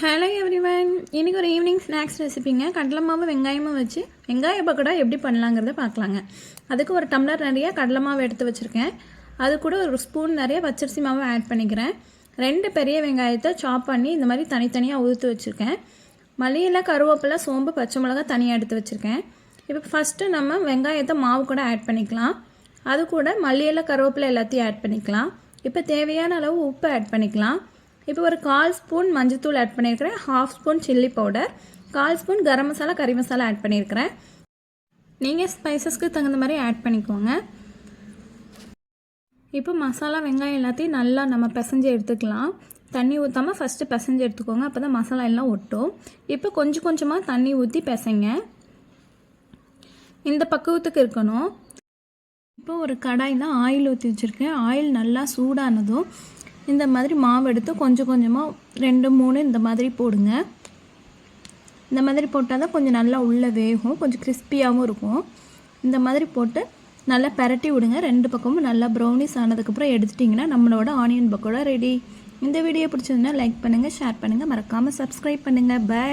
Hello everyone இன்றைக்கி ஒரு evening snacks ரெசிபிங்க கடலை மாவு வெங்காயமும் வச்சு வெங்காய பக்கோடா எப்படி பண்ணலாங்கிறத பார்க்கலாங்க. அதுக்கு ஒரு டம்ளர் நிறைய கடலை மாவு எடுத்து வச்சுருக்கேன். அது கூட ஒரு ஸ்பூன் நிறைய பச்சரிசி மாவு ஆட் பண்ணிக்கிறேன். ரெண்டு பெரிய வெங்காயத்தை சாப் பண்ணி இந்த மாதிரி தனித்தனியாக உதுத்து வச்சுருக்கேன். மல்லியில் கருவேப்பிலை சோம்பு பச்சை மிளகா தனியாக எடுத்து வச்சுருக்கேன். இப்போ ஃபஸ்ட்டு நம்ம வெங்காயத்தை மாவு கூட ஆட் பண்ணிக்கலாம். அது கூட மல்லியில் கருவேப்பிலை எல்லாத்தையும் ஆட் பண்ணிக்கலாம். இப்போ தேவையான அளவு உப்பு ஆட் பண்ணிக்கலாம். இப்போ ஒரு கால் ஸ்பூன் மஞ்சத்தூள் ஆட் பண்ணியிருக்கிறேன். ஹாஃப் ஸ்பூன் சில்லி பவுடர் கால் ஸ்பூன் கரம் மசாலா கறி மசாலா ஆட் பண்ணியிருக்கிறேன். நீங்கள் ஸ்பைசஸ்க்கு தகுந்த மாதிரி ஆட் பண்ணிக்கோங்க. இப்போ மசாலா வெங்காயம் எல்லாத்தையும் நல்லா நம்ம பிசைஞ்சு எடுத்துக்கலாம். தண்ணி ஊற்றாமல் ஃபஸ்ட்டு பிசைஞ்சு எடுத்துக்கோங்க. அப்போ தான் மசாலா எல்லாம் ஒட்டும். இப்போ கொஞ்சம் கொஞ்சமாக தண்ணி ஊற்றி பிசைங்க. இந்த பக்குவத்துக்கு இருக்கணும். இப்போ ஒரு கடாயில் ஆயில் ஊற்றி வச்சுருக்கேன். ஆயில் நல்லா சூடானதும் இந்த மாதிரி மாவு எடுத்து கொஞ்சம் கொஞ்சமாக ரெண்டு மூணு இந்த மாதிரி போடுங்க. இந்த மாதிரி போட்டால் தான் கொஞ்சம் நல்லா உள்ளே வேகும் கொஞ்சம் கிறிஸ்பியாகவும் இருக்கும். இந்த மாதிரி போட்டு நல்லா பரட்டி விடுங்க. ரெண்டு பக்கமும் நல்லா ப்ரௌனிஸ் ஆனதுக்கப்புறம் எடுத்துட்டிங்கன்னா நம்மளோட ஆனியன் பக்கோட ரெடி இந்த வீடியோ பிடிச்சதுன்னா லைக் பண்ணுங்கள் ஷேர் பண்ணுங்கள் மறக்காமல் சப்ஸ்கிரைப் பண்ணுங்கள் பை